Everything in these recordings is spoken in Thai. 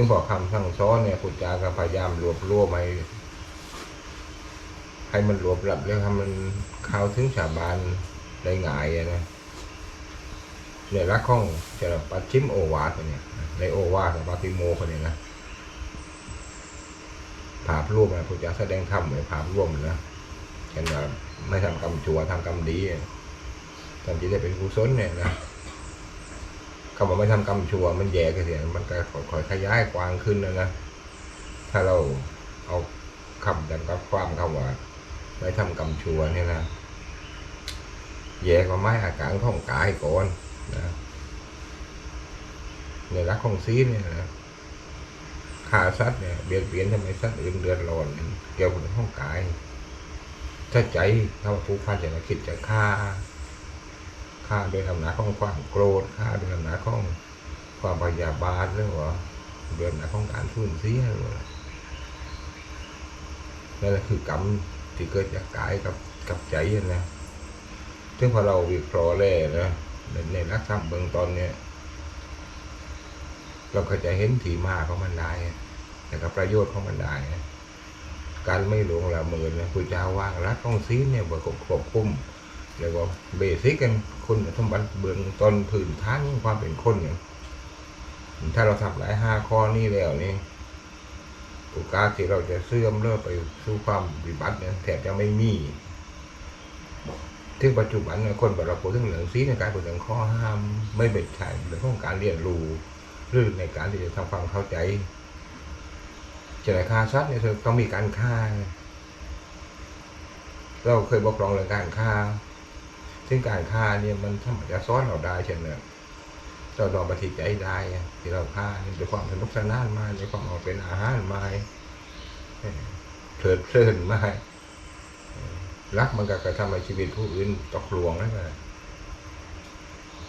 จึงบอกคำสั่งสอนเนี่ยพุทธเจ้าก็พยายามรวบรวมให้ให้มันรวบรัดแล้วให้มันเข้าถึงชาวบ้านได้ง่ายนะเนี่ยรักของจะปัดชิมโอวาทเนี่ยในโอวาทของปาติโมคนเนี่ยนะภาพร่วมนะพุทธเจ้าแสดงธรรมในภาพร่วมนะเช่นว่าไม่ทำกรรมชั่วทำกรรมดีทำที่ได้เป็นกุศลเนี่ยนะ คำว่าไม่ทำกรรมชั่วมันแย่กันเสียมันก็ค่อยๆขยายกว้างขึ้นนะนะถ้าเราเอาคำจำกับความคำว่า ไม่ทำกรรมชั่วเนี่ยนะแย่กว่าไม้อาการของกายก่อนนะในรักของซีเนี่ยนะฆ่าสัตว์เนี่ยเบียดเบียนทำไมสัตว์อื่นเดือดร้อนเกี่ยวกับห้องกายถ้าใจเราผูกพันจะคิดจะฆ่า ฆ่าโดยอำนาจของความโกรธฆ่าโดยอำนาจของความพยาบาทหรือว่าโดยอำนาจของการสูญเสียหรือว่านั่นแหละคือกรรมที่เกิดจากกายกับกับใจนะซึ่งพอเราวิเคราะห์แล้วนะในในนักธรรมเบื้องต้นเนี่ย เราก็จะเห็นถีมาของมันได้แต่กับประโยชน์ของมันได้การไม่หลงละเมินนะพุทธเจ้าว่างรักต้องซีนเนี่ยบวกควบคุม เรียกว่าเบสิกกันคุณสมบัติเบื้องต้นพื้นฐานของความเป็นคนเนี่ยถ้าเราทำหลายห้าข้อนี้แล้วนี่โอกาสที่เราจะเสื่อมเลิกไปสู่ความวิบัติเนี่ยแทบจะไม่มีถึงปัจจุบันคนบเราพูดถึงเรื่องซีในการพูดถึงข้อห้าม ไม่เป็นใช่เรื่องของการเรียนรู้หรือในการที่จะทำความเข้าใจจะไหนฆ่าสัตว์เนี่ยต้องมีการฆ่า เราเคยบอกรองเรื่องการฆ่า ซึ่งการฆ่าเนี่ยมันทำจะซ้อนเราได้เช่นเนี่ยเราลองปฏิจใจได้ที่เราฆ่านี่ด้วยความสนุกสนานมาด้วยความเอาเป็นอาหารมาเอ่อเพลิดเพลินมารักมันก็กระทำให้ชีวิตผู้อื่นตกลวงนั่นแหละ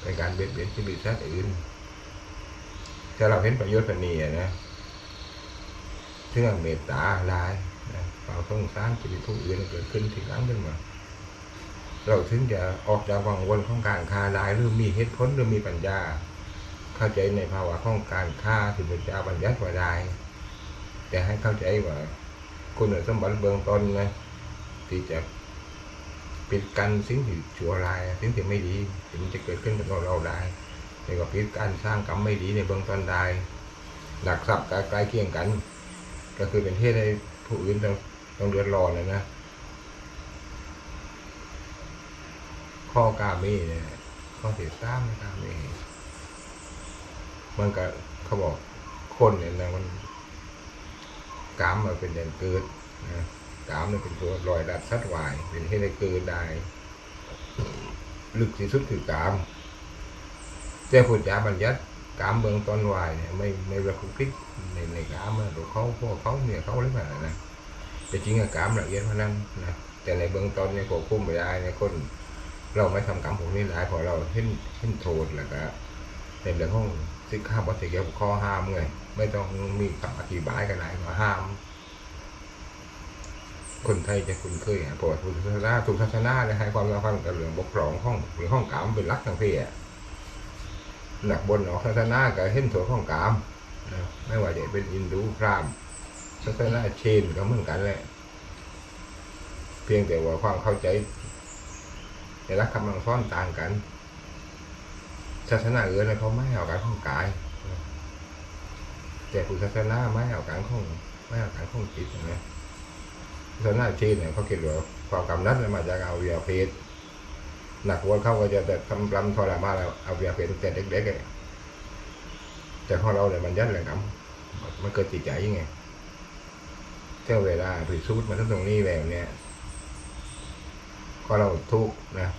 เป็นการเบียดเบียนชีวิตสัตว์อื่นถ้าเราเห็นประโยชน์ปนีอะนะเรื่องเมตตาลายนะความสงสารชีวิตผู้อื่นเกิดขึ้นที่หลังขึ้นมา เราถึงจะออกจากวังวนของการค้าได้หรือมีเหตุผลหรือมีปัญญา เข้าใจในภาวะของการค้าที่พระเจ้าบัญญัติไว้ได้แต่ให้เข้าใจว่าคุณสมบัติเบื้องต้นนะที่จะปิดกันสิ่งที่ชั่วร้ายสิ่งที่ไม่ดีที่มันจะเกิดขึ้นกับเราได้เกี่ยวกับพิษการสร้างกรรมไม่ดีในเบื้องต้นได้หลักทรัพย์ใกล้เคียงกัน ก็คือเป็นเทศให้ผู้อื่นต้องต้องเดือดร้อนนะนะ ข้อกาเมีเนี่ยข้อที่สามกาเมีมันก็เขาบอกคนเนี่ยนะมันกามมันเป็นอย่างเกิดนะกามเนี่ยเป็นตัวลอยดัดสัตว์วาย เป็นให้ได้เกิดได้ ลึกที่สุดคือกามเจ้าพุทธเจ้าบัญญัติกามเบื้องต้นวายเนี่ยไม่ไม่ระคุพิษในในกามมันตัวเขาพวกเขาเนี่ยเขาเรียกอะไรนะแต่จริงอะกามละเอียดเท่านั้นนะแต่ในเบื้องต้นเนี่ยควบคุมไม่ได้ในคน เราไม่ทำกรรมพวกนี้ได้เพอเราเห็นเห็นโทษแล้วก็ในเรื่องของสิกขาบทเกี่ยวกับข้อห้ามไงไม่ต้องมีคำอธิบายกันไหนว่าห้าม คนไทยจะคุ้นเคยอะเพราะว่าทุกศาสนาทุกศาสนาเนี่ยให้ความสำคัญกับเรื่องบกพร่องของหรือห้องกามเป็นลักทางเพศอะหนักบนออกศาสนาก็เห็นโถของกามไม่ว่าจะเป็นอินดูพราหมณ์ศาสนาเชนก็เหมือนกันแหละเพียงแต่ว่าความเข้าใจ ในรักคำลังซ้อนต่างกัน ศาสนาอื่นเขาไม่เอาการของกาย แต่พุทธศาสนาไม่เอาการของไม่เอาการของจิตนะศาสนาเชนเนี่ยเขาคิดว่าความกำนัดมาจากเอาเวียเพศหนักวันเข้าก็จะแต่ทำรำทรมานแล้วเอาเวียเป็นแต่เด็กๆไงแต่ของเราเนี่ยมันยัดแรงกำมันเกิดจิตใจยังไงเท่าเวลาพิสูจน์มาทั้งตรงนี้แล้วเนี่ย ข้อเราทุกนะ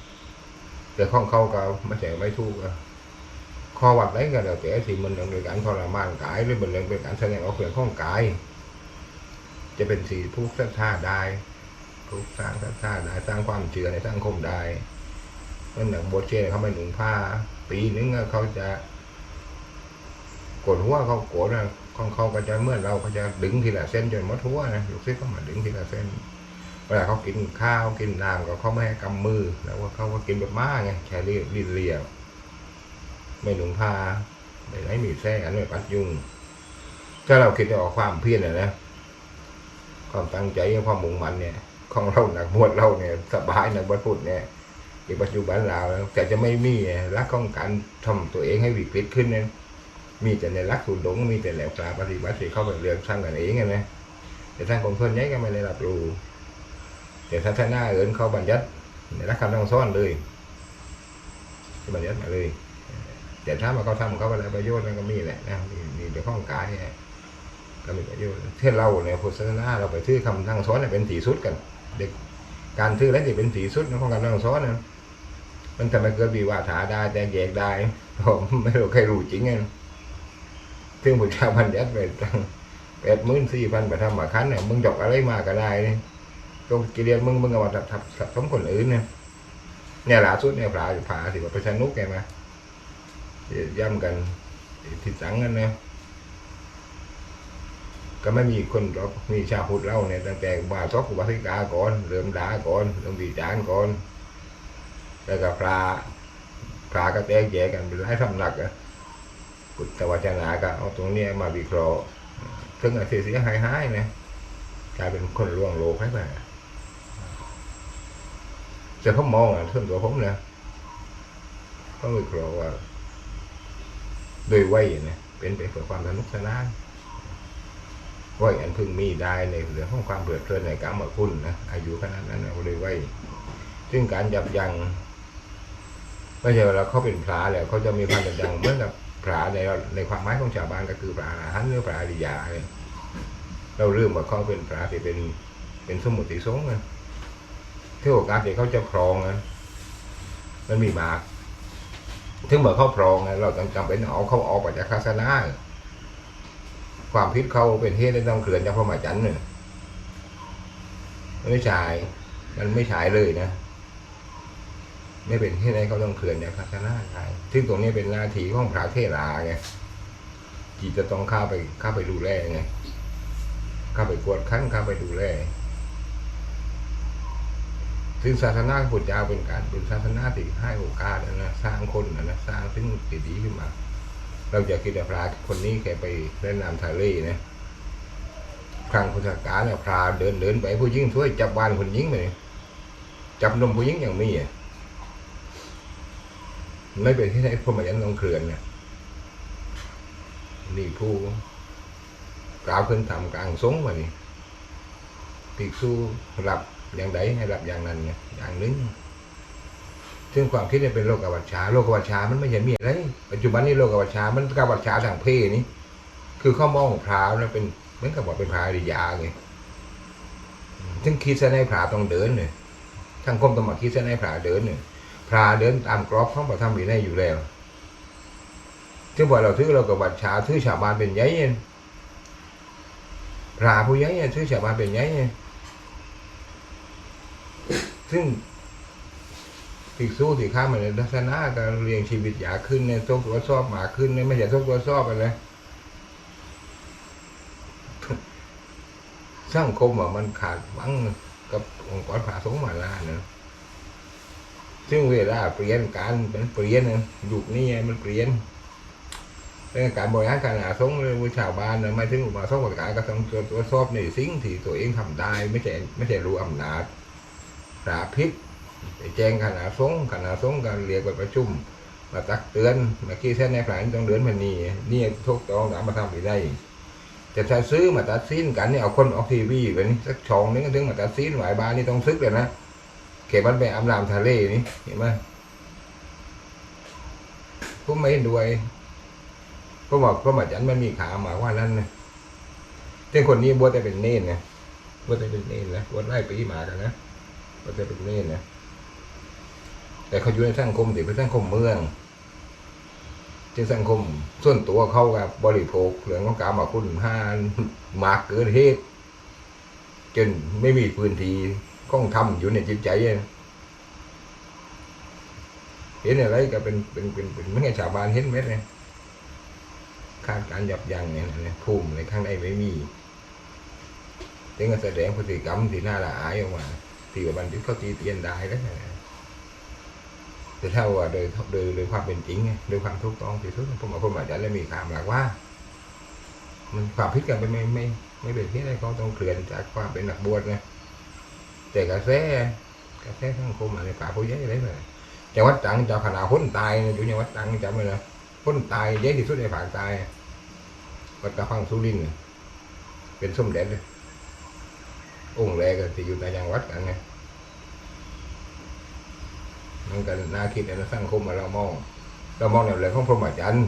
แต่ข้องเขาก็ไม่ใช่ไม่ทุกข์อะข้อวัด đấy ก็แล้วแต่ที่มันเป็นการทรมานกายหรือเป็นเรื่องเป็นการแสดงออกเรื่องของกาย จะเป็นสีทุกข์สัทธาได้ทุกสร้างสัทธาได้สร้างความเชื่อในสังคมได้เพราะหนังโบสถ์เชนเขาไม่หนุงผ้า ปีนึงเขาจะกดหัวเขาโกรธนะของเขาก็จะเมื่อเราเขาจะดึงทีละเส้นจนหมดหัวนะลูกศิษย์ก็มาดึงทีละเส้น เวลาเขากินข้าวกินน้ำก็เขาไม่ให้กำมือแล้วว่าเขาก็กินแบบม้าไงแค่เรียลิ้นเลียไม่หนุงผ้าไม่ไหนมีแส้อันไม่ปัดยุงถ้าเราคิดจะออกความเพียรนะนะความตั้งใจความมุ่งมั่นเนี่ย ของเราหนักมวดเราเนี่ยสบายนะบัดพุทธเนี่ยในปัจจุบันเราแต่จะไม่มีรักของการทำตัวเองให้วิกฤตขึ้นเนี่ยมีแต่ในรักสุดดงมีแต่แหลวปลาปฏิบัติเข้าไปเรียนสร้างกันเองไงนะแต่ทางของคนใหญ่ก็ไม่ได้รับรู้ แต่ศาสนาเอินเขาบัญญัติในรักคำต้องซ่อนเลยที่บัญญัติมาเลยแต่ถ้ามาเขาทำเขาอะไรประโยชน์มันก็มีแหละนะมีมีแต่ข้องกายเนี่ยก็มีประโยชน์เท่เราเนี่ยพุทธศาสนาเราไปถือคำทั้งซ้อนเนี่ยเป็นสีสุดกัน เด็กการถือแล้วที่เป็นสีสุดนะของการทั้งซ้อนนะมันทำให้เกิดวิวาทาได้แต่แยกได้ผมไม่รู้ใครรู้จริงไงซึ่งพระเจ้าพันยัดไปตั้งแปดหมื่นสี่พันไปทำมาคันเนี่ยมึงจกอะไรมาก็ได้นี่ต รงกิเลสมึงมึงเอามาทับทับทับสมคนอื่นเนี่ยเนี่ยล่าสุดเนี่ยผาผาสิว่าไปสนุกแกมาย่ำกันทิศสังกันเนะก็ไม่มีคนหรอกมีชาวพุทธเล่าเนี่ยตั้งแต่บาซอกอุบาสิกาก่อนเริ่มด่าก่อนเริ่มวิจารณ์ก่อนแล้วก็พระพระก็แตกแยกกันเป็นหลายสำนักอะกุตวจนาก็เอาตรงนี้มาวิเคราะห์ถึงอาเสียหายหายๆนะกลายเป็นคนล่วงโลกให้ไป แต่ผมมองอะส่วนตัวผมนะก็วิเคราะห์ว่าโดยวัยเนี่ยเป็นไปเพื่อความสนุกสนานวัยอันเพิ่งมีได้ในเรื่องของความเดือเพลินในกรรมคุณนะอายุขนาดนั้นนะโดยวัยซึ่งการยับยั้งไม่ใช่เว่าเขาเป็นพระแล้วเขาจะมีความยับยั้งเหมือนกับพระในในความหมายของชาวบ้านก็คือพระอรหันต์หรือพระอริยาเนี่ยเราเริ่มว่าเขาเป็นพระที่เป็นเป็นสมุติสงฆ์นะ ที่โอกาสที่เขาจะครองนะมันมีมากถึงเมื่อเขาพรองนะเราจำเป็นเอาเขาออกไปจากศาสนาความพิษเขาเป็นเหตุให้ต้องเกลื่อนจากพระมาจันทร์เนี่ยไม่ใช่มันไม่ใช่เลยนะไม่เป็นเหตุให้เขาต้องเกลื่อนจากศาสนาใช่ซึ่งตรงนี้เป็นหน้าที่ของพระเทราไงที่จะต้องเข้าไปเข้าไปดูแลไงเข้าไปกวดขันเข้าไปดูแล ซึ่งศาสนาพุทธเจ้าเป็นการเป็นศาสนาที่ให้โอกาสนะสร้างคนนะสร้างสิ่งดีขึ้นมา เราจะคิดว่พระคนนี้แกไปเล่นำทะเลนะครั้งพุทธกาลเนี่ยพระเดินเดินไปผู้หญิงช่วยจับบ้านคนหญิงไปจับนมผู้หญิงอย่างมีอะไม่เป็นที่ไหนพรหมยันลงเขื่อนเนี่ยนี่ผู้กล่าวขึ้นทำกลางสงฆ์มานี่ภิกษุรับ อย่างใดให้รับอย่างนั้นอย่างหนึงซึ่งความคิดเนี่ยเป็นโลกวัชชาโลกวัชชามันไม่ใช่มีอะไรปัจจุบันนี้โลกวัชชามันกวัชชาทางเพศนี่คือข้อมองพราวนะเป็นเหมือนกับว่าเป็นพราอริยาไงซึ่งคิดซะในพราต้องเดินเนี่ยทั้งคมต้องมาคิดซะในพราเดินเนี่ยพราเดินตามกรอบของพระธรรมวินัยอยู่แล้วซึ่งพอเราถือโลกวัชชาถือชาวบ้านเป็นใหญ่เนี่ยพราผู้ใหญ่เนี่ยถือชาวบ้านเป็นใหญ่เนี่ย ซึ่งภิกษุที่ข้ามาในทัศนะการเรียงชีวิตอยากขึ้นเนี่ยต้องตรวจสอบหมาขึ้นเนี่ยไม่ใช่ต้องตรวจสอบอะไรสังคมว่ามันขาดหวังกับองค์กรผ่าสงมาลาเนะซึ่งเวลาเปลี่ยนการเป็นเปลี่ยนยุคนี้มันเปลี่ยนเรื่องการบริหารการหาสงเลยวิชาวบ้านเนะไม่ถึงอุบาสกอุบาสิกาก็ต้องตรวจสอบในสิ่งที่ตัวเองทำได้ ไม่ใช่ไม่ใช่รู้อำนาจ ปราพิษไปแจ้งขนาดสงฆ์ขนาดสงฆ์การเรียกไปประชุมมาตักเตือนเมื่อกี้เส้นในผลานต้องเดินมานี่นี่ทุกต้องตามมาทำไปได้จะถ้าซื้อมาตัดสินกันเนี่ยเอาคนออกทีวีไปนี่สักช่องนึงถึงมาตัดสินหมายบานนี่ต้องซึกเลยนะเขตมันไปอำนามทะเลนี่เห็นไหมผมไม่เห็นด้วยผมบอกผมอาจารย์มันมีขาหมาว่านั้นนะเจ้าคนนี้บวชแต่เป็นเนนนะบวชแต่เป็นเนนนะบวชไล่ปีหมากันนะ ก็จะเป็นเล่นนะแต่เขาอยู่ในสังคมที่เป็นสังคมเมืองที่สังคมส่วนตัวเขากับบริโภคเรื่องของการมาคุณห้ามากเกินเหตุจนไม่มีพื้นที่ก้องทำอยู่ในจิตใจเห็นอะไรก็เป็นเป็นเป็นเป็นไม่ใช่ชาวบ้านเห็นไหมเนี่ยขาดการยับยั้งเนี่ยนะภูมิในข้างในไม่มีถึงจะแสดงพฤติกรรมที่น่าละอายออกมา ที่ว่าบันทึกเขาตีเตียนได้แล้วแต่ถ้าว่าโดยโดยโดยความเป็นจริงไงโดยความถูกต้องที่สุดผมว่าผมอาจจะแล้วมีความหลักว่ามันความพิดกันไปไม่ไม่ไม่เป็นที่ใดเขาต้องเคลื่อนจากความเป็นนักบวชไงแต่กระแสกระแสสังคมอะไรป่าผู้ใหญ่อะไรแบบจังหวัดตรังเจ้าขนาดพ้นตายอยู่จังหวัดตรังจำไว้นะพ้นตายเยอะที่สุดในภาคใต้วัดตะพังสุรินทร์น่ะเป็นสมเด็จเลย องค์แรกก็ที่อยู่ในจังหวัดกันไงมันก็น่าคิดในสังคมมาเรามอง เรามองในเรื่องของพรหมจรรย์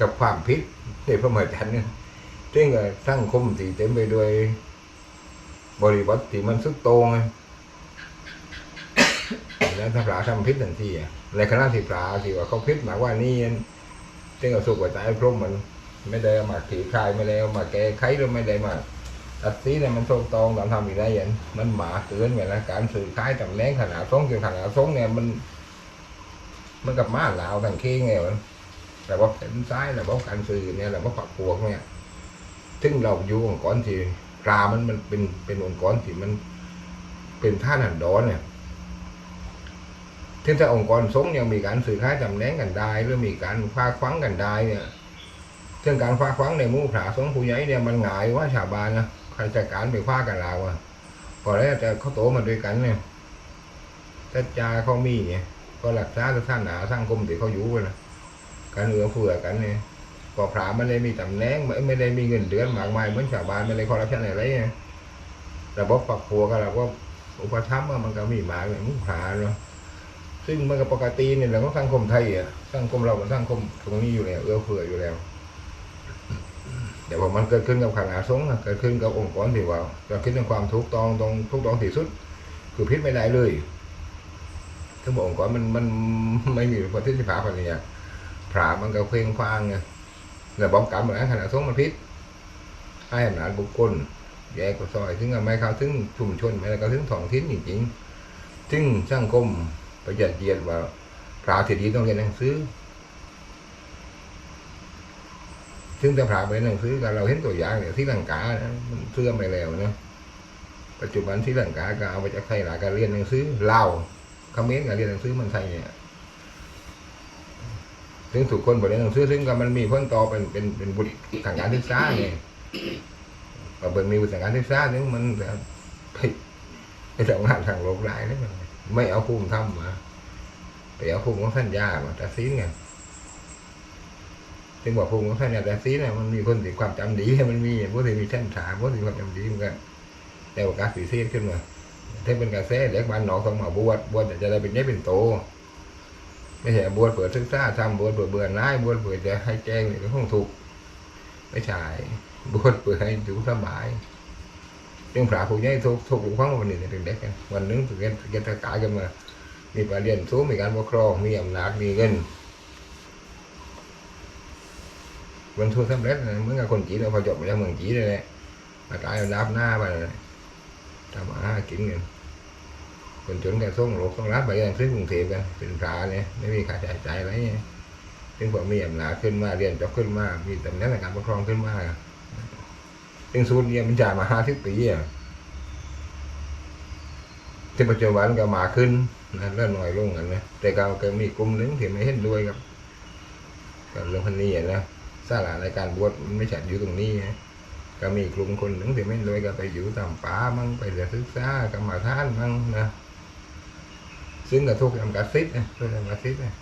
กับความพิษในพรหมจรรย์เนี่ยซึ่งก็สังคมที่เต็มไปด้วยบริบทที่มันสุดโต่งไงแล้วถ้าปลาทำพิษทันทีอะในขณะที่ปลาที่ว่าเขาพิษหมายว่านี่ซึ่งเอาสุกว่าใจพรหมมัน ไม่ได้มาขี่คลายไม่ได้มาแก้ไขหรือไม่ได้มา ตัดสีเนี่ยมันถูกต้องตามทำอีกได้ยันมันหมาเกินไปแล้วการสื่อค้ายตำแหน่งขนาดสองจนขนาดสองเนี่ยมัน มันกับม้าลาวทางเคงไงวะแต่ว่าเป็นซ้ายแต่ว่าการสื่อเนี่ยแต่ว่าฝักพวกเนี่ยซึ่งเราอยู่องค์กรที่ปลามันมันเป็นเป็นองค์กรที่มัน เป็นท่านันดอนเนี่ยถึงถ้าองค์กรสงยังมีการสื่อค้ายจำแนงกันได้ หรือมีการฟาควังกันได้เนี่ยซึ่งการฟาควังในมู่ผาสงผู้ใหญ่เนี่ยมันง่ายว่าชาวบ้านนะ ใครจัดการไปฟ้ากันเราอะพอแล้วแต่เขาโตมาด้วยกันเนี่ยถ้าจาเขามีเนี่ยก็หลักษาสถานะสังคมที่เขาอยู่กันะการเอื้อเฟื้อกันเนี่ยพอผามันเลยมีตำแหน่งไม่ไม่ได้มีเงินเดือนมากมายเหมือนชาวบ้านไม่ได้คอร์รัปชันอะไรเนี่ยระบบฝักพัวกันระบบอุปถัมภ์อะมันก็มีมากเลยมู่ผาเนาะซึ่งมันก็ปกติเนี่ยแหละของสังคมไทยอะสังคมเรามันสังคมตรงนี้อยู่แล้วเอื้อเฟื้ออยู่แล้ว แต่ว่ามันเกิดขึ้นกับขนาดสงฆ์อะเกิดขึ้นกับองค์กรที่ว่าเกิดขึ้นในความถูกต้องตรงถูกต้องที่สุด คือพิษไม่ได้เลยถ้าบอกองค์กรมันมันไม่มีประสิทธิภาพอะไรเนี่ยผามันก็เคว้งคว้างไงแต่บอกกรรมเหมือนขนาดสงมันพิษให้อำนาจบุคคลแยกก็ซอยถึงไม่เข้าถึงชุมชนไม่เข้าถึงท้องถิ่นจริงๆซึ่งสังคมประหยัดเยียดว่าพระที่ดีต้องเรียนหนังสือ ซึ่งแต่พระไปเรียนหนังสือกันเราเห็นตัวอย่างเนี่ยที่ลังกานะมันเสื่อมไปแล้วนะปัจจุบันที่ลังกาก็เอาไปจากไทยหลายการเรียนหนังสือเล่าวเขมรการเรียนหนังสือมันไทยเนี่ยถึงสุกคนบเรียนหนังสือซึ่งก็มันมีพ้นต่อเป็นเป็นเป็นบุตรทางการศึกษาเนี่ยพอเป็นมีบุตรทางการศึกษาเนึงมันจะไปไปทำงานทางโลกได้นะมันไม่เอาภูมิธรรมมาไปเอาภูมิของท่านยามาตัดสินไง ถึงบอกภูมิของท่านยาตัดสินเนี่ยมันมีคนที่ความจำดีมันมีพวกที่มีชั้นถามพวกที่ความจำดีเหมือนกันแต่ว่าการสีเสียขึ้นมาถ้าเป็นกระแสเล็กบ้านนอกต้องมาบวชบวชจะได้เป็นใหญ่เป็นโต ไม่ใช่บวชเปิดศึกษาทำบวชเปิดเบื่อหน่ายบวชเปิดจะให้แจ้งในก็ต้องถูกไม่ใช่บวชเปิดให้อยู่สบายเรื่องพระผู้ใหญ่ทุกทุกหลวงพ่อวันนี้เป็นเด็กกันวันนึงถึงกันกันตะกายกันมา มีการเรียนสูงมีการปกครองมีอำนาจมีเงิน วันทุนสำเร็จนะเหมื่อนกับคนจีนเราพอจบมาจากเมืองจีนเลยแหละมาตายเอาดับหน้าไปเลยทำมาหากินเงินคนจนกันส่งโลกส่งรับไปยังซื้อกรุงเทพกันเป็นพระเนี่ยไม่มีค่าใช้จ่ายอะไรเนี่ยถึงพอมีอำนาจขึ้นมาเรียนจบขึ้นมา มีตำแหน่งในการปกครองขึ้นมาถึงสูตรเนี่ยมันจ่ายมาห้าสิบปีอะที่ปัจจุบันก็มาขึ้นนะเริ่มน้อยลงกันนะแต่ก็มีกลุ่มหนึ่งที่ไม่เห็นด้วยกับกับเรื่องพันนี้อะนะ สาระในการบวชมันไม่ใช่อยู่ตรงนี้นะก็มีกลุ่มคนหนึ่งที่ไม่รวยก็ไปอยู่ตามป่ามั่งไปเรียนศึกษากรรมฐานมั่งนะซึ่งก็ทุกจำกัดสิทธิ์นะทุกจำกัดสิทธิ์นะ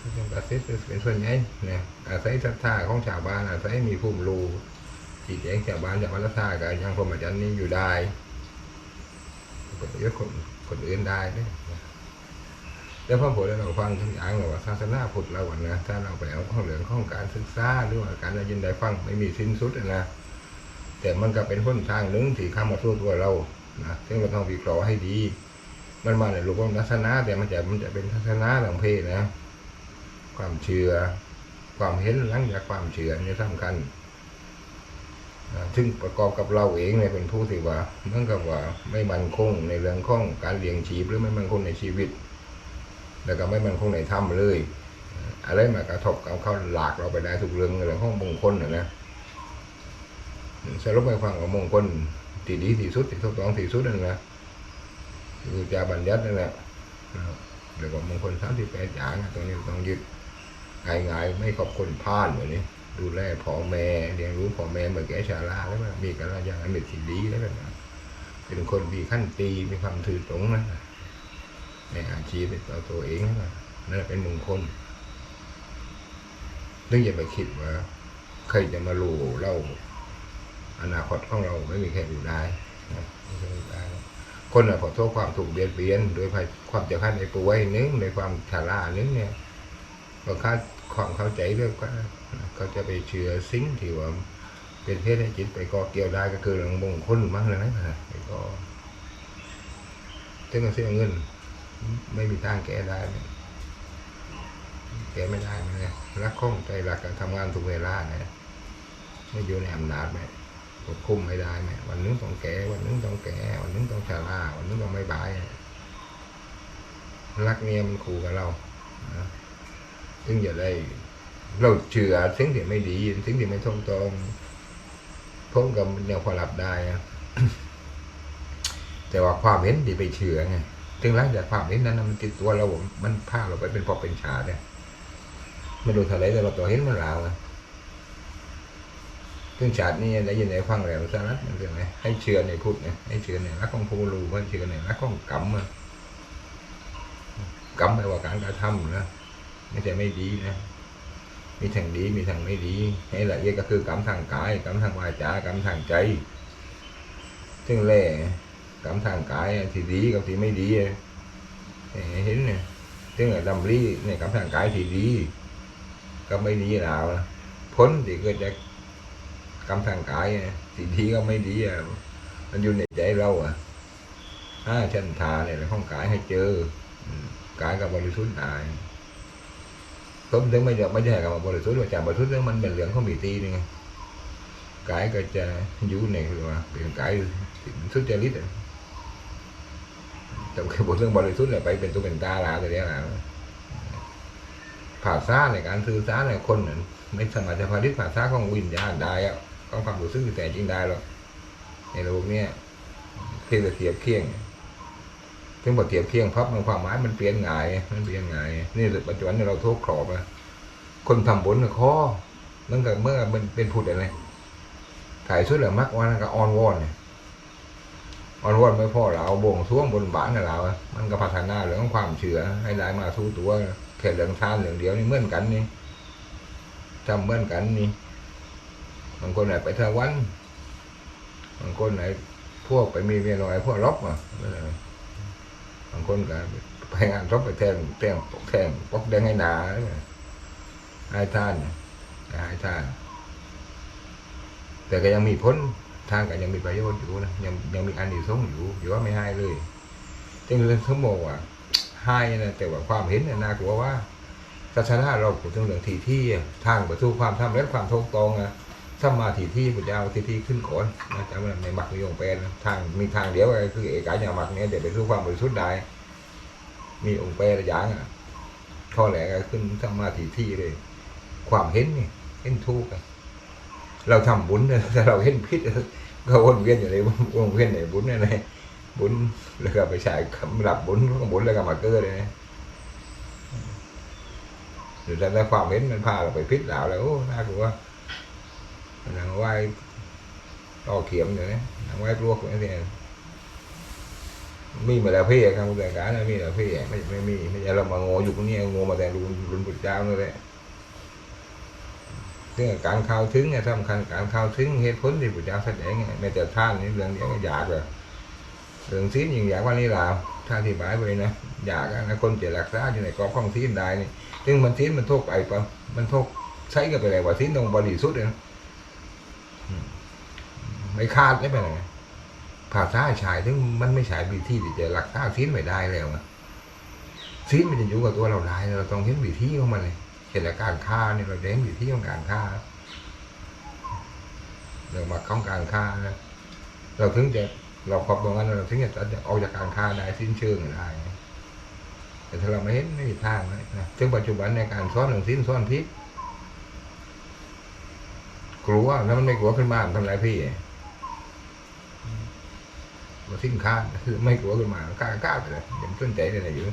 ทุกจำกัดสิทธิ์เป็นส่วนใหญ่นะอาศัยศรัทธาของชาวบ้านอาศัยมีภูมิรู้ที่แจ้งชาวบ้านชาวบ้านรัทธาก็ยังพรหมจรรย์นี้อยู่ได้ก็จะยกคนคนอื่นได้เนี่ย แล้วพ่อผมเราฟังทุกอย่างเลยว่าศาสนาพุทธเราอะนะถ้าเราไปเอาข้อเหลืองข้องการศึกษาหรือว่าการได้ยินได้ฟังไม่มีสิ้นสุดนะแต่มันก็เป็นหนทางหนึ่งที่เข้ามาสู่ตัวเรานะซึ่งเราต้องวิเคราะห์ให้ดี มันมาในรูปของทัศนะแต่มันจะมันจะเป็นทัศนะทางเพศนะ ความเชื่อ ความเห็นหลังจากความเชื่อนี่สำคัญซึ่งประกอบกับเราเองเนี่ยเป็นผู้ที่ว่าเมือกับว่าไม่มั่นคงในเรื่องของการเลี้ยงชีพหรือไม่มั่นคงในชีวิต แล้วก็ไม่มันคงในธรรมเลย อะไรมากระทบกับเขาหลากเราไปได้ทุกเรื่องเรื่องของมงคลนะนะสรุปให้ฟังว่ามงคลที่ดีที่สุดที่ถูกต้องที่สุดนั่นแหละคือจาบัญญัตินั่นแหละนะครับเรียว่ามงคลสามสิบแปดอย่างตรงนี้ต้องยึดง่ายๆไม่ขอบคนพลาดแบบนี้ดูแลพ่อแม่เลี้ยงรู้พ่อแม่เมื่อแก่ชราแล้วมันมีกันอย่างอันเป็นที่ดีแล้วกันนะเป็นคนมีขั้นตีมีความถือตรงนะ ในอาชีพตัวตัวเองนั่นเป็นมงคลนึกอย่าไปคิดว่าใครจะมารู้เราอนาคตของเราไม่มีใครรู้ได้นะครรู้ได้นะคนอะขอโทษความถูกเบียดเบียนโดยความเจ็บขั้นในป่วยนึงในความชรานึงเนี่ยบางครั้งความเข้าใจเรื่องก็เขาจะไปเชื่อสิ่งที่ว่าเป็นเพศให้จิตไปก่อเกี่ยวได้ก็คือเรื่องมงคลมั้งเลยนะไปก็ถึงจะเสียเงิน ไม่มีทางแก้ได้แก้ไม่ได้เลยรักข้องใจรักการทำงานทุกเวลาเนี่ยไม่อยู่ในอำนาจไหมควบคุมไม่ได้ไหมวันนึงต้องแก่วันนึงต้องแก่วันนึงต้องชราวันนึงต้องไม่บายรักเนี่ยมันขู่กับเรานะถึงจะได้เราเชื่อสิ่งที่ไม่ดีสิ่งที่ไม่ถูกต้องพ้องกับแนวความหลับได้แต่ว่าความเห็นที่ไปเชื่อไง ถึงหลังจากความเห็นนั้นมันติดตัวเรามันพาเราไปเป็นพอเป็นชาเนี่ยไม่รู้เท่าไรแต่เราตัวเห็นมันลาวอะซึ่งชาตินี้ได้ยินในฟังแล้วสารัตมันเป็นไงให้เชื่อในพุทธเนี่ยให้เชื่อในรักของผู้รู้มันเชื่อในรักของกรรมอะกรรมแปลว่าการกระทำนะไม่ใช่ไม่ดีนะมีทางดีมีทางไม่ดีให้ละเอียดก็คือกรรมทางกายกรรมทางวาจากรรมทางใจ ซึ่งแล่ กรรมทางกายที่ดีกับที่ไม่ดีเห็นเนี่ยซึ่งดำรีในกรรมทางกายที่ดี ก็ไม่ดีแล้วพ้นที่เกิดจากกรรมทางกายที่ดีก็ไม่ดีอะมันอยู่ในใจเราอะห้าชั้นทาเนี่ยห้องกายให้เจอกายกับบริสุทธิ์ตายผมถึงไม่อยากไม่ใช่กับบริสุทธิ์ว่าจากบริสุทธิ์มันเป็นเรื่องของมีตีนี่ไงกายก็จะอยู่ในคือว่าเป็นกายสุจริต แต่คือบทเรื่องบริสุทธิ์เนี่ยไปเป็นตัวเป็นตาลาตัวเนี้ยนะภาษาในการสื่อสารในคนนั้นไม่สามารถจะผลิตภาษาของวิญญาณได้อะของความรู้สึกแต่จริงได้หรอกในโลกเนี้ยเพียงแต่เทียบเคียงถึงพอเทียบเคียงพับมันความหมายมันเปลี่ยนง่ายมันเปลี่ยนง่ายนี่ปัจจุบันเราโทษครอบอะคนทำบุญข้อนั่นก็เมื่อมันเป็นพูดอะไรถ่ายสุดเลยมักว่านั่นก็ออนวอนเนี่ย ออนวอนไม่พอเราเอาบ่งท่วงบนบานเรา มันก็พัฒนาเรื่องความเชื่อให้ได้มาสู้ตัวแค่เรื่องทานเรื่องเดียวนี่เหมือนกันนี่ทำเหมือนกันนี่บางคนไหนไปทวันบางคนไหนพวกไปมีเมียน้อยพวกลบอะบางคนก็ไปงานรบไปแทงแทงแทงปกแดงให้หนาให้ท่านให้ท่าน แต่ก็ยังมีพ้น ทางก็ยังมีประโยชน์อยู่นะยังยังมีอันดีส่งอยู่อยู่ว่าไม่ให้เลยจึงเรื่องทั้งหมดว่าให้นะแต่ว่าความเห็นน่ากลัวว่าศาสนาเราพูดถึงเรื่องทีที่ทางประตูความทำและความถูกต้องอะสมาธิที่พระเจ้าทีที่ขึ้นก่อนนะจำในมักนิยมเป็นทางมีทางเดียวคือเอกายามักเนี้ยเดี๋ยวไปสู่ความบริสุทธิ์ได้มีองค์แปรอย่างอะข้อแหลกขึ้นสมาธิที่เลย ความเห็นนี่เห็นทุกข์ เราทำบุญแต่เราเห็นพิษก็วนเวียนอยู่ในวงเวียนในบุญนี่นบุญแล้วก็ไปใช้คำหลับบุญบุญแล้วก็มาเกิดเลยหรือแต่ความเห็นมันพาเราไปพิษแล้วแล้วน่ากลัวนางไหวต่อเข็มอยู่นะนางไหวปลวกอย่างนี้มีมาแล้วพี่ครับแต่การมีแล้วพี่ไม่ไม่มีไม่ใช่เรามาโง่อยู่ตรงนี้โง่มาแต่รุนรุนปุจเจ้านั่นแหละ ซึ่งการเข้าถึงเนี่ยสำคัญการเข้าถึงเหตุผลที่ปุจเจ้าแสดงไงไม่แต่ท่านนี่เรื่องเดียวก็อยากเลยเรื่องซีนอย่างอยากว่านี่ลาวถ้าอธิบายไปนะอยากนะคนจะรักษาอยู่ในกรอบของซีนได้นี่ซึ่งมันซีนมันโทษไปปะมันโทษใช้กันไปเลยว่าซีนตรงบริสุทธิ์เลยไม่คาดได้ไปไหนภาษาชายถึงมันไม่ใช่วิธีที่จะรักษาซีนไม่ได้แล้วนะซีนมันจะอยู่กับตัวเราได้เราต้องเห็นวิธีของมันเลย เห็นการฆ่าเนี่ยเราเห็นวิธีของการฆ่าเรามาของการฆ่านะเราถึงจะเราพบตรงนั้นเราถึงจะออกจากการฆ่าได้สิ้นเชิงได้แต่ถ้าเราไม่เห็นไม่มีทางนะซึ่งปัจจุบันในการซ้อนหนึ่งสิ้นซ้อนพิษกลัวแล้วมันไม่กลัวขึ้นมาทำไรพี่มาสิ้นค่าคือไม่กลัวขึ้นมากล้ากล้าไปเลยย่าไปสนใจเลยนะอยู่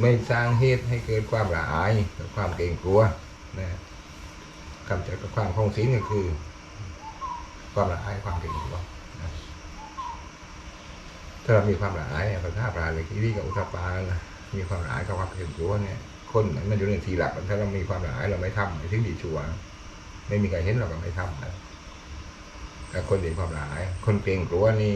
ไม่สร้างเหตุให้เกิดความละอายกับความเกรงกลัวนะกำจัดกับความคงศีลก็คือ ความละอายความเกรงกลัวนะถ้าเรามีความละอายเนี่ยพระธาปลาเลยที่นี่กับอุทปานะมีความละอายกับความเกรงกลัวเนี่ย คนมันอยู่ในทีหลักถ้าเรามีความละอายเราไม่ทำไอ้ที่ดีชัวไม่มีใครเห็นเราก็ไม่ทำนะแต่คนมีความละอาย คนเกรงกลัวนี่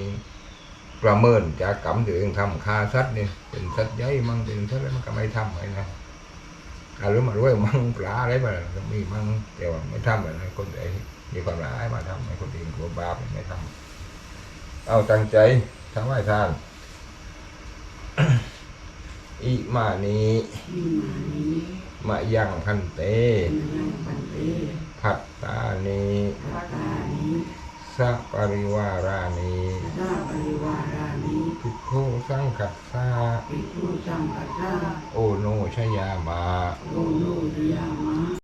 ประเมินจากกรรมตัวเองทำฆ่าสัตว์นี่เป็นสัตว์ใหญ่มั่งเป็นสัตว์อะไรมันก็ไม่ทำไอ้นะอารู้มาด้วยมั่งปลาอะไรมาก็มีมั่งแต่ว่าไม่ทำอะไรคนใดมีความละอายมาทำไอ้คนเกรงกลัวบาปนี่ไม่ทำเอาตั้งใจทำไหว้ทาน อิมานีมีมานี้มะยังพันเตเป็นยังปันเตพัตตานี พัตตานี้สัปริวารานีซาปริวารานี้ทุกโคสังกัสสาปิทุสังกัสสาโอโนชยามาโลโลทยามะ